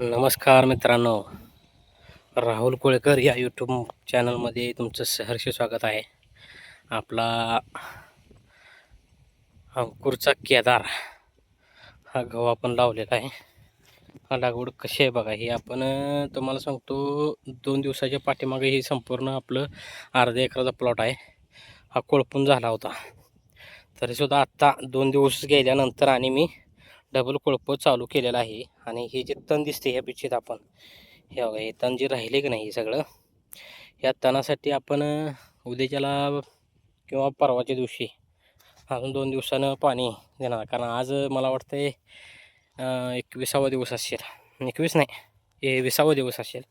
नमस्कार मित्रांनो राहुल कोळेकर या यूट्यूब चॅनलमध्ये तुमचं सहर्ष स्वागत आहे. आपला अंकुरचा केदार हा गहू आपण लावलेला आहे. हा लागवड कशी आहे बघा ही आपण तुम्हाला सांगतो दोन दिवसाच्या पाठीमागे ही संपूर्ण आपलं अर्ध्या एकराचा प्लॉट आहे. हा कोळपून झाला होता. तरीसुद्धा आत्ता दोन दिवस गेल्यानंतर आणि मी डबल कोळप चालू केलेलं आहे. आणि हे जे तण दिसते ह्या पिच्छेत आपण हे बघा हे तण जे राहिले की नाही हे सगळं या तणासाठी आपण उद्याच्याला किंवा परवाच्या दिवशी अजून दोन दिवसानं पाणी देणार. कारण आज मला वाटतं एकविसावा दिवस असेल. एकवीस नाही हे विसावा दिवस असेल.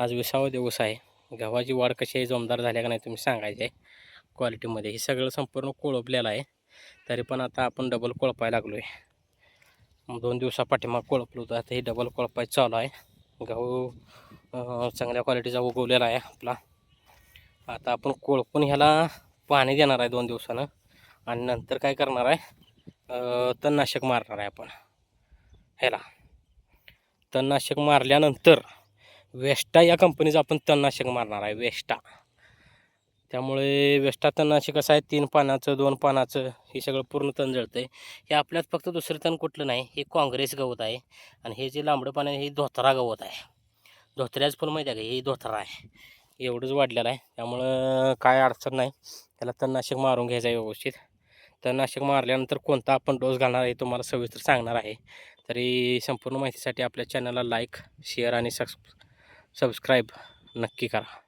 आज विसावा दिवस आहे. गव्हाची वाढ कशी आहे जोमदार झाल्या का नाही तुम्ही सांगायचे आहे. क्वालिटीमध्ये हे सगळं संपूर्ण कोळपलेलं आहे. तरी पण आता आपण डबल कोळपायला लागलो आहे दोन दिवसा पाठीमाग कोळपलं होतं. आता हे डबल कोळपाय चालू आहे. गहू चांगल्या क्वालिटीचा उगवलेला आहे आपला. आता आपण कोळपून ह्याला पाणी देणार आहे दोन दिवसानं. आणि नंतर काय करणार आहे? तणनाशक मारणार आहे आपण. ह्याला. तणनाशक मारल्यानंतर वेस्टा या कंपनीचं आपण तणनाशक मारणार आहे वेस्टा त्यामुळे वेस्टा तणनाशक कसं आहे तीन पानाचं दोन पानाचं हे सगळं पूर्ण तण जळतं आहे हे आपल्यात फक्त दुसरं तण कुठलं नाही हे काँग्रेस गवत आहे. आणि हे जे लांबडं पाणी आहे हे धोतरा गवत आहे. धोत्र्याच पण माहिती आहे का हे धोतरा आहे. एवढंच वाढलेलं आहे. त्यामुळं काय अडचण नाही. त्याला तणनाशक मारून घ्यायचं आहे व्यवस्थित. तणनाशक मारल्यानंतर कोणता आपण डोस घालणार आहे तुम्हाला सविस्तर सांगणार आहे. तरी संपूर्ण माहितीसाठी आपल्या चॅनलला लाईक शेअर आणि सबस् सबस्क्राईब नक्की करा.